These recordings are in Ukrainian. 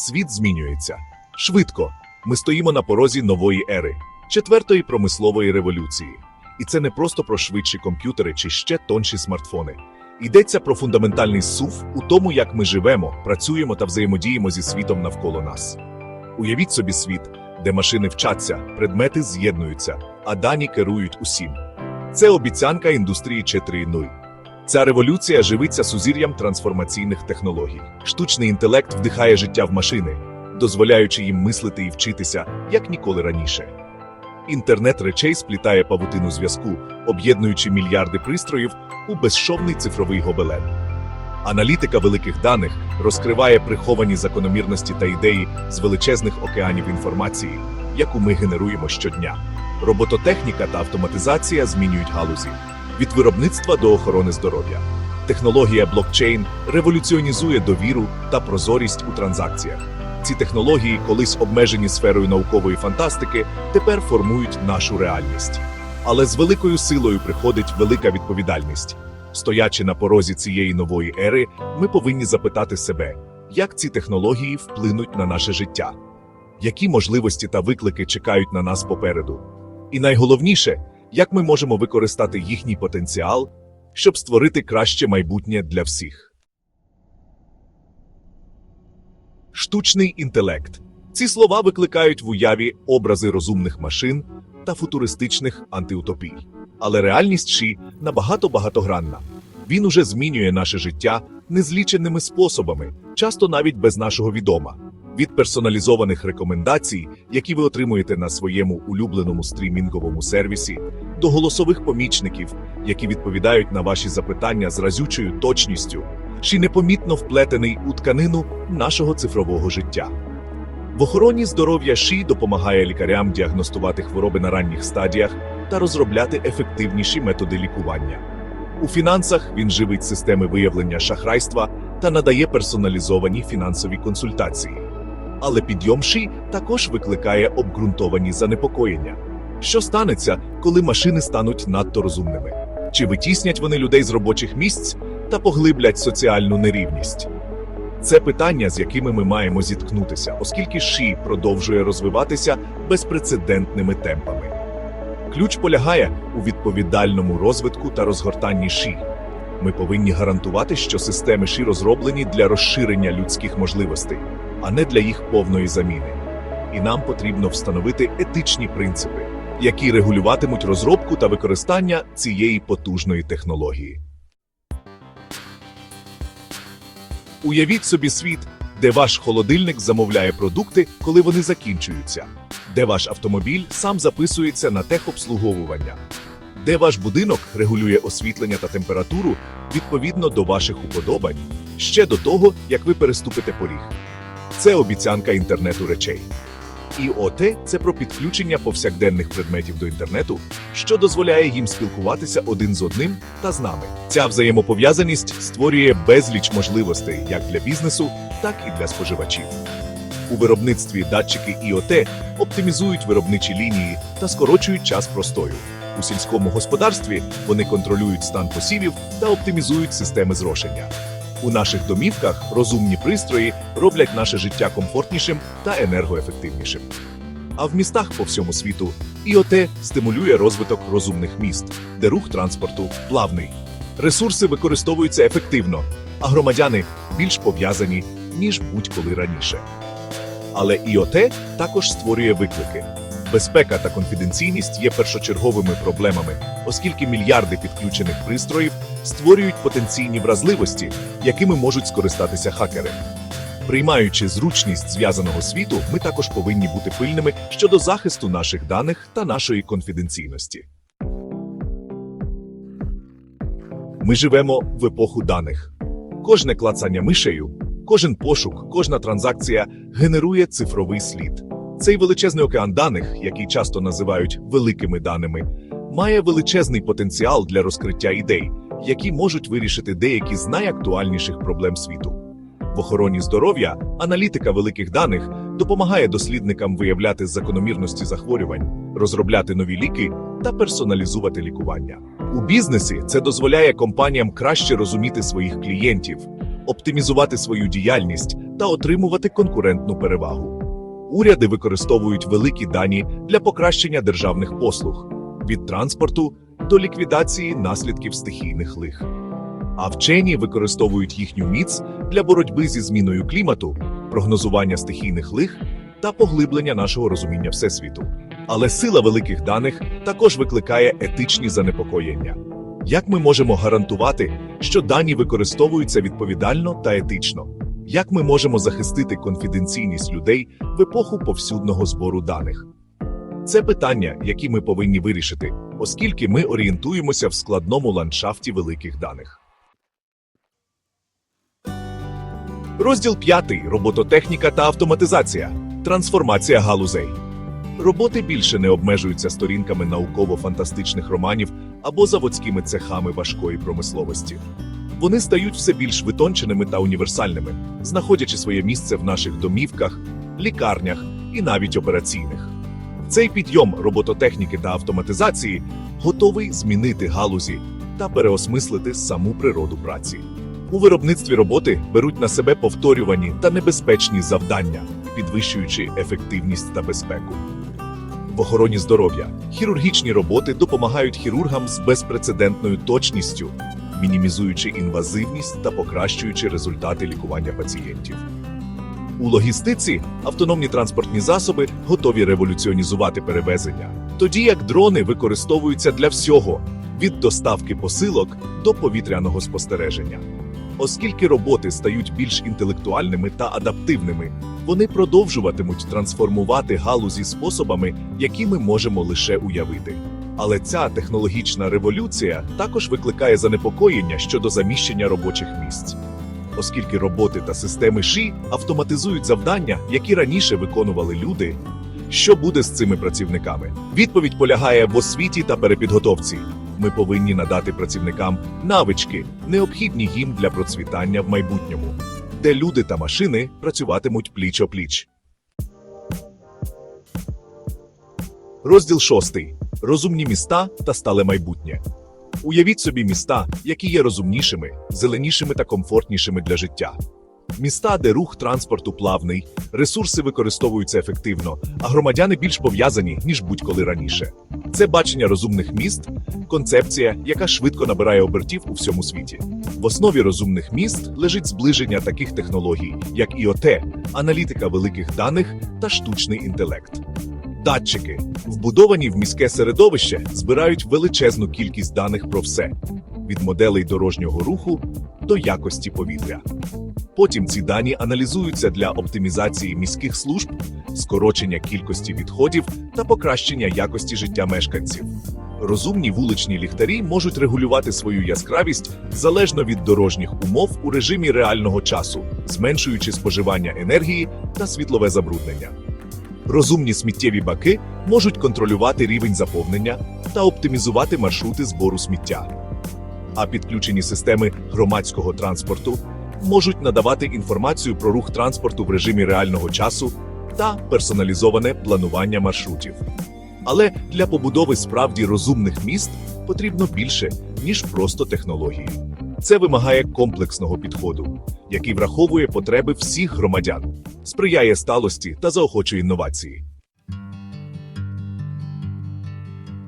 Світ змінюється. Швидко. Ми стоїмо на порозі нової ери, четвертої промислової революції. І це не просто про швидші комп'ютери чи ще тонші смартфони. Йдеться про фундаментальний сув у тому, як ми живемо, працюємо та взаємодіємо зі світом навколо нас. Уявіть собі світ, де машини вчаться, предмети з'єднуються, а дані керують усім. Це обіцянка індустрії 4.0. Ця революція живиться сузір'ям трансформаційних технологій. Штучний інтелект вдихає життя в машини, дозволяючи їм мислити і вчитися як ніколи раніше. Інтернет речей сплітає павутину зв'язку, об'єднуючи мільярди пристроїв у безшовний цифровий гобелен. Аналітика великих даних розкриває приховані закономірності та ідеї з величезних океанів інформації, яку ми генеруємо щодня. Робототехніка та автоматизація змінюють галузі від виробництва до охорони здоров'я. Технологія блокчейн революціонізує довіру та прозорість у транзакціях. Ці технології, колись обмежені сферою наукової фантастики, тепер формують нашу реальність. Але з великою силою приходить велика відповідальність. Стоячи на порозі цієї нової ери, ми повинні запитати себе, як ці технології вплинуть на наше життя, які можливості та виклики чекають на нас попереду. І найголовніше, як ми можемо використати їхній потенціал, щоб створити краще майбутнє для всіх. Штучний інтелект. Ці слова викликають в уяві образи розумних машин та футуристичних антиутопій. Але реальність Ші набагато багатогранна. Він уже змінює наше життя незліченими способами, часто навіть без нашого відома. Від персоналізованих рекомендацій, які ви отримуєте на своєму улюбленому стрімінговому сервісі, до голосових помічників, які відповідають на ваші запитання з разючою точністю, чи непомітно вплетений у тканину нашого цифрового життя. В охороні здоров'я ШІ допомагає лікарям діагностувати хвороби на ранніх стадіях та розробляти ефективніші методи лікування. У фінансах він живить системи виявлення шахрайства та надає персоналізовані фінансові консультації. Але підйом ШІ також викликає обґрунтовані занепокоєння. Що станеться, коли машини стануть надто розумними? Чи витіснять вони людей з робочих місць та поглиблять соціальну нерівність? Це питання, з якими ми маємо зіткнутися, оскільки ШІ продовжує розвиватися безпрецедентними темпами. Ключ полягає у відповідальному розвитку та розгортанні ШІ. Ми повинні гарантувати, що системи ШІ розроблені для розширення людських можливостей, а не для їх повної заміни. І нам потрібно встановити етичні принципи, які регулюватимуть розробку та використання цієї потужної технології. Уявіть собі світ, де ваш холодильник замовляє продукти, коли вони закінчуються, де ваш автомобіль сам записується на техобслуговування, де ваш будинок регулює освітлення та температуру відповідно до ваших уподобань, ще до того, як ви переступите поріг. Це обіцянка інтернету речей. ІОТ – це про підключення повсякденних предметів до інтернету, що дозволяє їм спілкуватися один з одним та з нами. Ця взаємопов'язаність створює безліч можливостей як для бізнесу, так і для споживачів. У виробництві датчики ІОТ оптимізують виробничі лінії та скорочують час простою. У сільському господарстві вони контролюють стан посівів та оптимізують системи зрошення. У наших домівках розумні пристрої роблять наше життя комфортнішим та енергоефективнішим. А в містах по всьому світу ІОТ стимулює розвиток розумних міст, де рух транспорту плавний. Ресурси використовуються ефективно, а громадяни більш пов'язані, ніж будь-коли раніше. Але ІОТ також створює виклики. Безпека та конфіденційність є першочерговими проблемами, оскільки мільярди підключених пристроїв створюють потенційні вразливості, якими можуть скористатися хакери. Приймаючи зручність зв'язаного світу, ми також повинні бути пильними щодо захисту наших даних та нашої конфіденційності. Ми живемо в епоху даних. Кожне клацання мишею, кожен пошук, кожна транзакція генерує цифровий слід. Цей величезний океан даних, який часто називають великими даними, має величезний потенціал для розкриття ідей, які можуть вирішити деякі з найактуальніших проблем світу. В охороні здоров'я аналітика великих даних допомагає дослідникам виявляти закономірності захворювань, розробляти нові ліки та персоналізувати лікування. У бізнесі це дозволяє компаніям краще розуміти своїх клієнтів, оптимізувати свою діяльність та отримувати конкурентну перевагу. Уряди використовують великі дані для покращення державних послуг від транспорту до ліквідації наслідків стихійних лих. А вчені використовують їхню міць для боротьби зі зміною клімату, прогнозування стихійних лих та поглиблення нашого розуміння всесвіту. Але сила великих даних також викликає етичні занепокоєння. Як ми можемо гарантувати, що дані використовуються відповідально та етично? Як ми можемо захистити конфіденційність людей в епоху повсюдного збору даних? Це питання, які ми повинні вирішити, оскільки ми орієнтуємося в складному ландшафті великих даних. Розділ 5. Робототехніка та автоматизація. Трансформація галузей. Роботи більше не обмежуються сторінками науково-фантастичних романів або заводськими цехами важкої промисловості. Вони стають все більш витонченими та універсальними, знаходячи своє місце в наших домівках, лікарнях і навіть операційних. Цей підйом робототехніки та автоматизації готовий змінити галузі та переосмислити саму природу праці. У виробництві роботи беруть на себе повторювані та небезпечні завдання, підвищуючи ефективність та безпеку. В охороні здоров'я хірургічні роботи допомагають хірургам з безпрецедентною точністю, мінімізуючи інвазивність та покращуючи результати лікування пацієнтів. У логістиці автономні транспортні засоби готові революціонізувати перевезення, тоді як дрони використовуються для всього від доставки посилок до повітряного спостереження. Оскільки роботи стають більш інтелектуальними та адаптивними, вони продовжуватимуть трансформувати галузі способами, які ми можемо лише уявити. Але ця технологічна революція також викликає занепокоєння щодо заміщення робочих місць. Оскільки роботи та системи ШІ автоматизують завдання, які раніше виконували люди. Що буде з цими працівниками? Відповідь полягає в освіті та перепідготовці. Ми повинні надати працівникам навички, необхідні їм для процвітання в майбутньому, де люди та машини працюватимуть пліч-опліч. Розділ 6. Розумні міста та стале майбутнє. Уявіть собі міста, які є розумнішими, зеленішими та комфортнішими для життя. Міста, де рух транспорту плавний, ресурси використовуються ефективно, а громадяни більш пов'язані, ніж будь-коли раніше. Це бачення розумних міст, концепція, яка швидко набирає обертів у всьому світі. В основі розумних міст лежить зближення таких технологій, як IoT, аналітика великих даних та штучний інтелект. Датчики, вбудовані в міське середовище, збирають величезну кількість даних про все від моделей дорожнього руху до якості повітря. Потім ці дані аналізуються для оптимізації міських служб, скорочення кількості відходів та покращення якості життя мешканців. Розумні вуличні ліхтарі можуть регулювати свою яскравість залежно від дорожніх умов у режимі реального часу, зменшуючи споживання енергії та світлове забруднення. Розумні сміттєві баки можуть контролювати рівень заповнення та оптимізувати маршрути збору сміття. А підключені системи громадського транспорту можуть надавати інформацію про рух транспорту в режимі реального часу та персоналізоване планування маршрутів. Але для побудови справді розумних міст потрібно більше, ніж просто технології. Це вимагає комплексного підходу, який враховує потреби всіх громадян, сприяє сталості та заохочує інновації.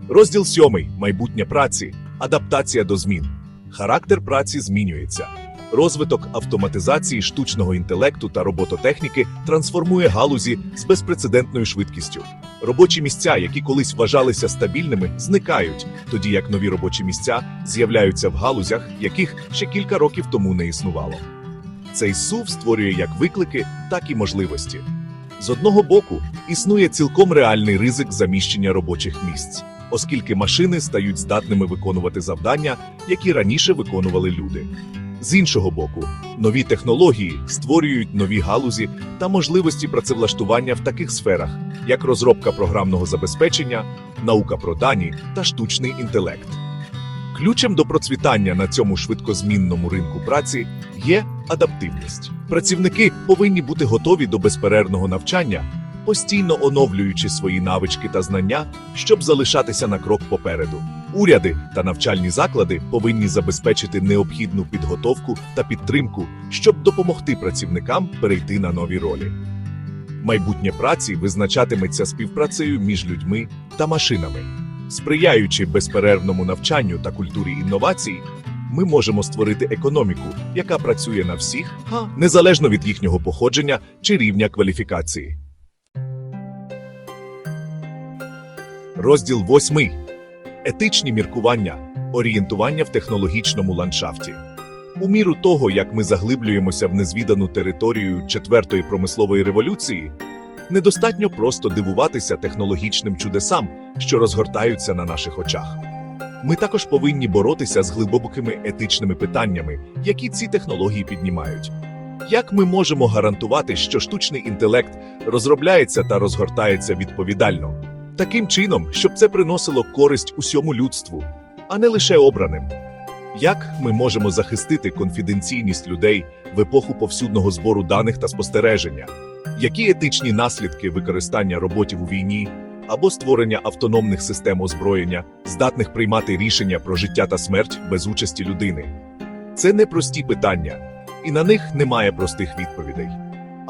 Розділ 7. Майбутнє праці. Адаптація до змін. Характер праці змінюється. Розвиток автоматизації штучного інтелекту та робототехніки трансформує галузі з безпрецедентною швидкістю. Робочі місця, які колись вважалися стабільними, зникають, тоді як нові робочі місця з'являються в галузях, яких ще кілька років тому не існувало. Цей сув створює як виклики, так і можливості. З одного боку, існує цілком реальний ризик заміщення робочих місць, оскільки машини стають здатними виконувати завдання, які раніше виконували люди. З іншого боку, нові технології створюють нові галузі та можливості працевлаштування в таких сферах, як розробка програмного забезпечення, наука про дані та штучний інтелект. Ключем до процвітання на цьому швидкозмінному ринку праці є адаптивність. Працівники повинні бути готові до безперервного навчання, постійно оновлюючи свої навички та знання, щоб залишатися на крок попереду. Уряди та навчальні заклади повинні забезпечити необхідну підготовку та підтримку, щоб допомогти працівникам перейти на нові ролі. Майбутнє праці визначатиметься співпрацею між людьми та машинами. Сприяючи безперервному навчанню та культурі інновацій, ми можемо створити економіку, яка працює на всіх, незалежно від їхнього походження чи рівня кваліфікації. Розділ 8. Етичні міркування. Орієнтування в технологічному ландшафті. У міру того, як ми заглиблюємося в незвідану територію четвертої промислової революції, недостатньо просто дивуватися технологічним чудесам, що розгортаються на наших очах. Ми також повинні боротися з глибокими етичними питаннями, які ці технології піднімають. Як ми можемо гарантувати, що штучний інтелект розробляється та розгортається відповідально, таким чином, щоб це приносило користь усьому людству, а не лише обраним? Як ми можемо захистити конфіденційність людей в епоху повсюдного збору даних та спостереження? Які етичні наслідки використання роботів у війні або створення автономних систем озброєння, здатних приймати рішення про життя та смерть без участі людини? Це непрості питання, і на них немає простих відповідей.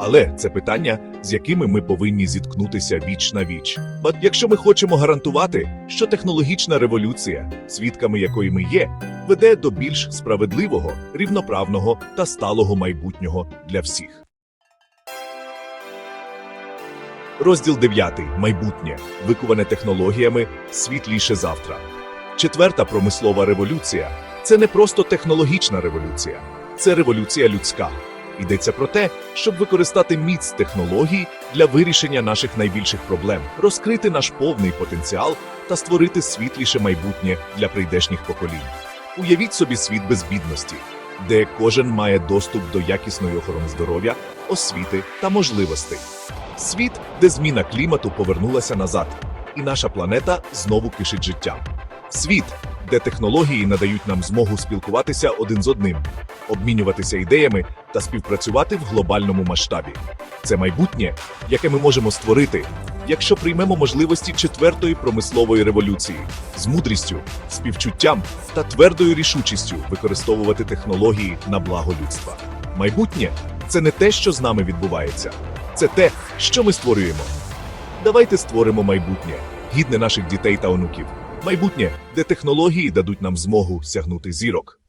Але це питання, з якими ми повинні зіткнутися віч на віч. Бо якщо ми хочемо гарантувати, що технологічна революція, свідками якої ми є, веде до більш справедливого, рівноправного та сталого майбутнього для всіх. Розділ 9. Майбутнє. Викуване технологіями. Світліше завтра. Четверта промислова революція це не просто технологічна революція, це революція людська. Йдеться про те, щоб використати міць технологій для вирішення наших найбільших проблем, розкрити наш повний потенціал та створити світліше майбутнє для прийдешніх поколінь. Уявіть собі світ без бідності, де кожен має доступ до якісної охорони здоров'я, освіти та можливостей. Світ, де зміна клімату повернулася назад, і наша планета знову кишить життям. Світ, де технології надають нам змогу спілкуватися один з одним, обмінюватися ідеями та співпрацювати в глобальному масштабі. Це майбутнє, яке ми можемо створити, якщо приймемо можливості четвертої промислової революції з мудрістю, співчуттям та твердою рішучістю використовувати технології на благо людства. Майбутнє це не те, що з нами відбувається, це те, що ми створюємо. Давайте створимо майбутнє, гідне наших дітей та онуків. Майбутнє, де технології дадуть нам змогу сягнути зірок.